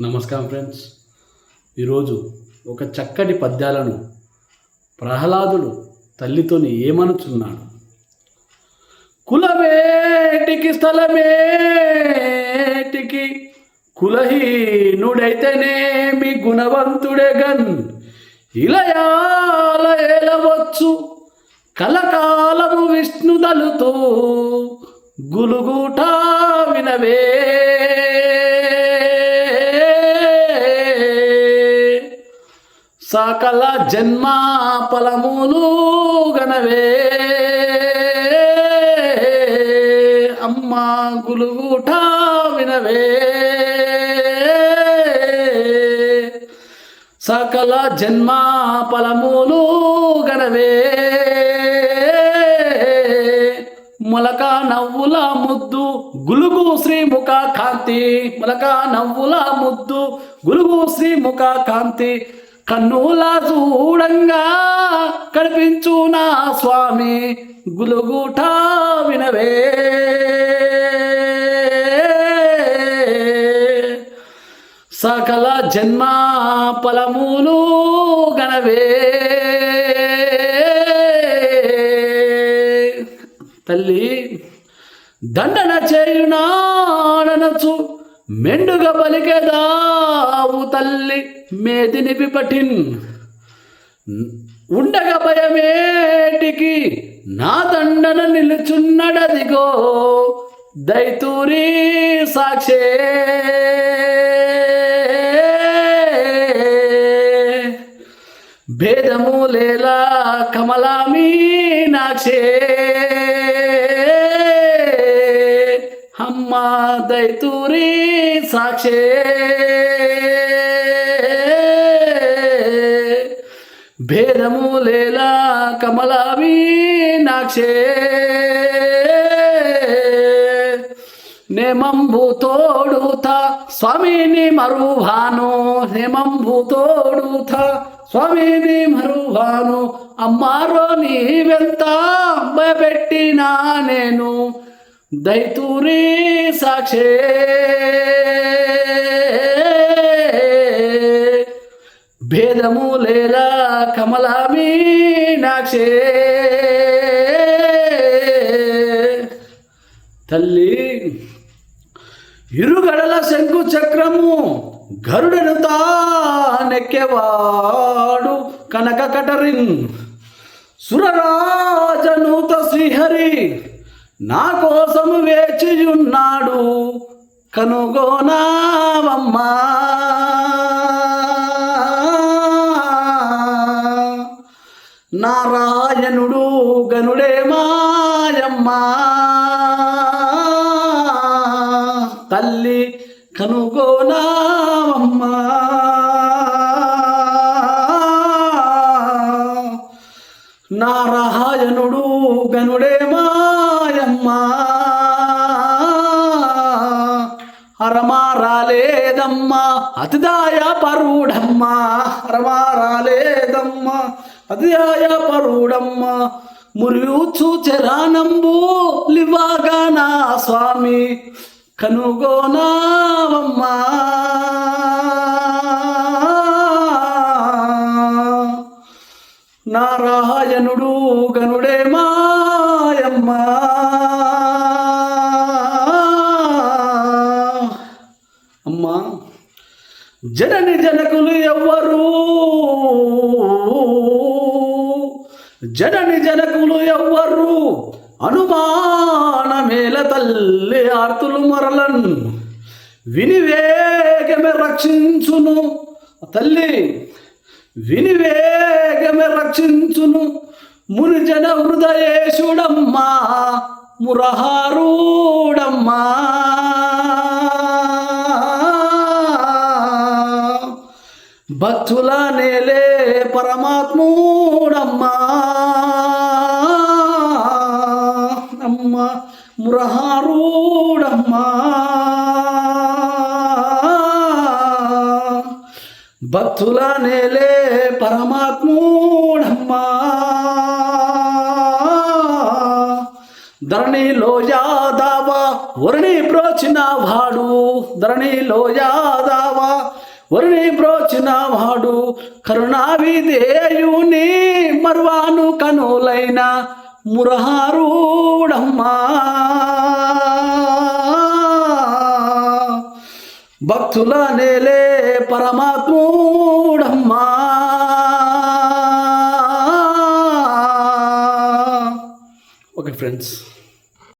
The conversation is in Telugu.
నమస్కారం ఫ్రెండ్స్. ఈరోజు ఒక చక్కటి పద్యాలను ప్రహ్లాదుడు తల్లితోని ఏమనుచున్నాడు. కులమేటికి స్థలమేటికి కులహీనుడైతేనేమి గుణవంతుడే గన్ ఇలయాల ఏలవచ్చు కలకాలము విష్ణుదలుతో గులుగుటా వినవే సకల జన్మ ఫలములు గణవే అమ్మా గులుగుట వినవే. సకల జన్మ ఫలములు గణవే మొలక నవ్వుల ముద్దు గులుగు శ్రీముఖ కాంతి. మొలక నవ్వుల ముద్దు గులుగు శ్రీముఖ కాంతి. కన్నులా చూడంగా కనిపించు నా స్వామి గులుగుట వినవే. సకల జన్మ ఫలములు గనవే. తల్లి దండన చేయునాడనచు మెండుగా పలికెదావు తల్లి మేదిని పిపటిన్ ఉండగ భయమేటికి నా దండన నిలుచున్నడదిగో దైతూరి సాక్షే. భేదము లేలా కమలామీ నాక్షే దైతూరి సాక్షే. భేదము లేలా కమలామీ నాక్షే. నేమంబు తోడుత స్వామిని మరువాను. నేమంబు తోడుత స్వామిని మరువాను. అమ్మారో నీ నీవెంత భయపెట్టినా నేను. దైతూరి సాక్షే. భేదము లేదా కమలామీ నాక్షే. తల్లి ఇరుగడల శంకు చక్రము గరుడను తానెక్కేవాడు కనక కటరిన్ సురరా నా కోసం వేచియున్నాడు కనుగోనావమ్మా. నారాయణుడు గనుడే మాయమ్మా. తల్లి కనుగోనావమ్మా. నారాయణుడు గనుడే మా అతిదాయ పరుడమ్మా హరమారాలేదమ్మా అతిదాయ పరుడమ్మా మురియూచు చరానంబు లివాగా నా స్వామి. కనుగోనావమ్మా. జనకులు ఎవ్వరు? జనని జనకులు ఎవ్వరు? అనుమానమేల తల్లి ఆర్తులు మరలన్. వినివేగమే రక్షించును. తల్లి వినివేగమే రక్షించును. మునిజన హృదయేశుడమ్మా మురహారుడమ్మా. భక్తుల నేలే పరమాత్ముడమ్మా. అమ్మ మురహారుడమ్మా. భక్తుల నేలే పరమాత్ముడమ్మా. ధరణిలో యాదావా వరణి ప్రోచిన వాడు. ధరణిలో యాదావా వరుణి బ్రోచినవాడు కరుణావిధేయుని మర్వాను కనులైన మురహారూఢమ్మా. భక్తుల నేలే పరమాత్ముడమ్మా. Okay friends.